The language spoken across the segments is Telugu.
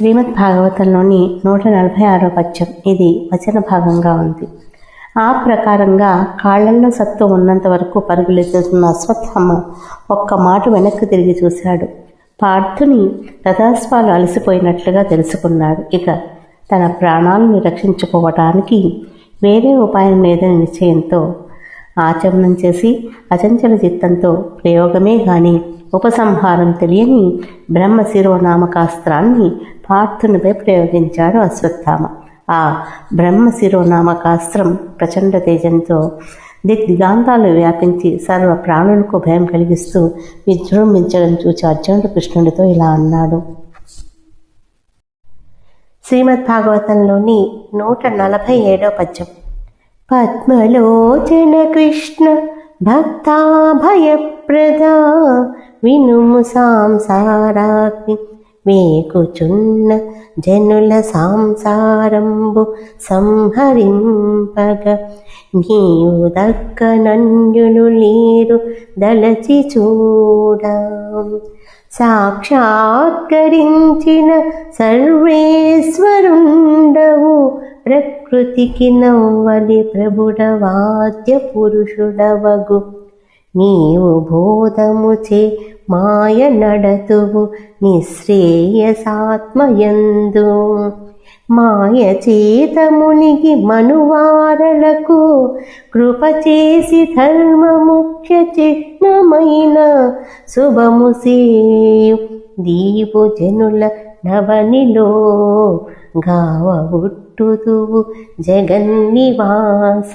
శ్రీమద్ భాగవతంలోని నూట నలభై ఆరో పద్యం. ఇది వచన భాగంగా ఉంది. ఆ ప్రకారంగా కాళ్ళల్లో సత్తు ఉన్నంత వరకు పరుగులెత్తుతున్న అశ్వత్థామ ఒక్క మాట వెనక్కి తిరిగి చూశాడు. పార్థుని రథాస్వాలు అలసిపోయినట్లుగా తెలుసుకున్నాడు. ఇక తన ప్రాణాలను రక్షించుకోవటానికి వేరే ఉపాయం లేదని నిశ్చయంతో ఆచమనం చేసి అచంచల చిత్తంతో ప్రయోగమే గాని ఉపసంహారం తెలియని బ్రహ్మ శిరోనామకాస్త్రాన్ని పార్థునిపై ప్రయోగించాడు అశ్వత్థామ. ఆ బ్రహ్మ శిరోనామకాస్త్రం ప్రచండ తేజంతో దిగ్దిగాంతాలు వ్యాపించి సర్వ ప్రాణులకు భయం కలిగిస్తూ విజృంభించడం చూచి అర్జునుడు కృష్ణుడితో ఇలా అన్నాడు. శ్రీమద్ భాగవతంలోని నూట నలభై ఏడో పద్యం. పద్మలోచన కృష్ణ భక్తాభయప్రద వినుము సాంసారాగ్ని వేకుచున్న జనుల సాంసారంబు సంహరింపగ. నీవు దక్కనంజులు లేరు దళచి చూడ. సాక్షాత్కరించిన సర్వేశ్వరుండవు. ప్రకృతికి నవ్వలి ప్రభుడవాద్య పురుషుడవగు. నీవు బోధముచే మాయ నడతువు నిశ్రేయసాత్మయందు మాయ చేతమునికి మనువారలకు కృప చేసి ధర్మ ముఖ్య చిహ్నమైన శుభము సేయు దీపు జనుల నవనిలో గావ ఉట్టుదువు జగన్నివాస.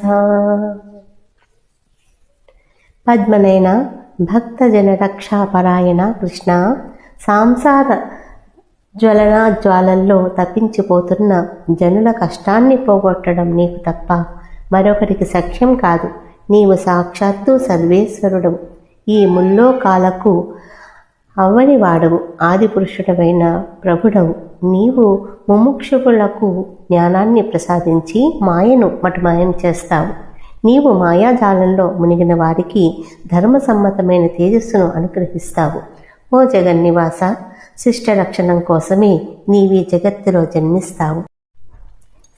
పద్మనైన భక్తజన రక్షాపరాయణ కృష్ణ సాంసార జ్వలనా జ్వాలల్లో తప్పించిపోతున్న జనుల కష్టాన్ని పోగొట్టడం నీకు తప్ప మరొకరికి సఖ్యం కాదు. నీవు సాక్షాత్తు సర్వేశ్వరుడు ఈ ముల్లోకాలకు అవ్వని వాడవు ఆదిపురుషుడవైన ప్రభుడవు. నీవు ముముక్షకులకు జ్ఞానాన్ని ప్రసాదించి మాయను మటుమాయం చేస్తావు. నీవు మాయాజాలంలో మునిగిన వారికి ధర్మసమ్మతమైన తేజస్సును అనుగ్రహిస్తావు. ఓ జగన్నివాస శిష్ట రక్షణం కోసమే నీవి జగత్తులో జన్మిస్తావు.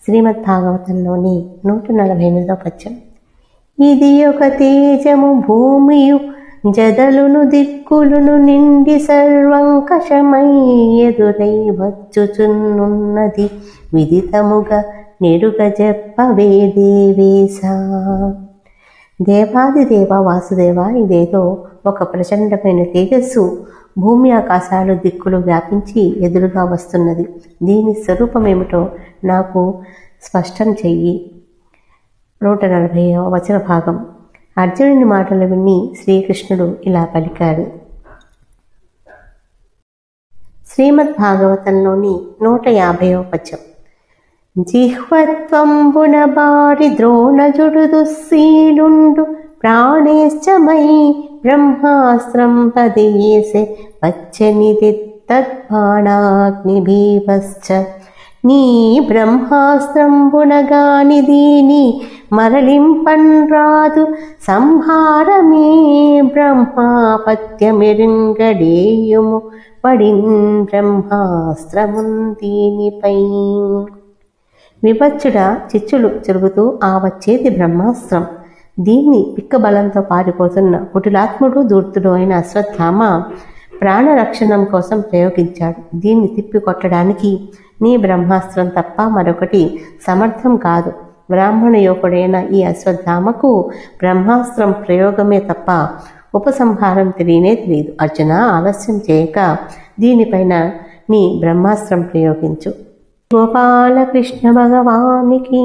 శ్రీమద్ భాగవతంలోని నూట నలభై ఎనిమిదో పద్యం. ఇది ఒక తేజము భూమియు జదలును దిక్కులును నిండి సర్వంకషమై ఎదురై వచ్చుచున్నున్నది విదితముగా నెరుగ చెప్పవే దేవేశ దేవాది దేవ వాసుదేవ ఇదేదో ఒక ప్రచండమైన తేజస్సు. భూమి ఆకాశాలు దిక్కులు వ్యాపించి ఎదురుగా వస్తున్నది. దీని స్వరూపమేమిటో నాకు స్పష్టం చెయ్యి. నూట నలభై వచన భాగం. అర్జునుని మాటలు విని శ్రీకృష్ణుడు ఇలా పలికాడు. శ్రీమద్ భాగవతంలోని నూట యాభైవ పద్యం జిహ్వత్వంబున బారి ద్రోణజుడు దుస్సీలుండు ప్రాణేశ్చమై బ్రహ్మాస్త్రం పదేసే పచ్చనిది తద్బాణాగ్నిభీవశ్చ. నీ బ్రహ్మాస్త్రంబునగాని దీని మరలింపన్రాదు సంహారమే బ్రహ్మాపత్యమిరుంగడేయుము పడిన్ బ్రహ్మాస్త్రమున్ దీనిపై. విపచ్చుడ చిచ్చులు చెరుగుతూ ఆ వచ్చేది బ్రహ్మాస్త్రం. దీన్ని పిక్కబలంతో పారిపోతున్న కుటిలాత్ముడు దూర్తుడు అయిన అశ్వత్థామ ప్రాణరక్షణం కోసం ప్రయోగించాడు. దీన్ని తిప్పి కొట్టడానికి నీ బ్రహ్మాస్త్రం తప్ప మరొకటి సమర్థం కాదు. బ్రాహ్మణ యువకుడైన ఈ అశ్వత్థామకు బ్రహ్మాస్త్రం ప్రయోగమే తప్ప ఉపసంహారం తెలియనే తెలియదు. అర్జున ఆలస్యం చేయక దీనిపైన నీ బ్రహ్మాస్త్రం ప్రయోగించు. గోపాలకృష్ణ భగవానికి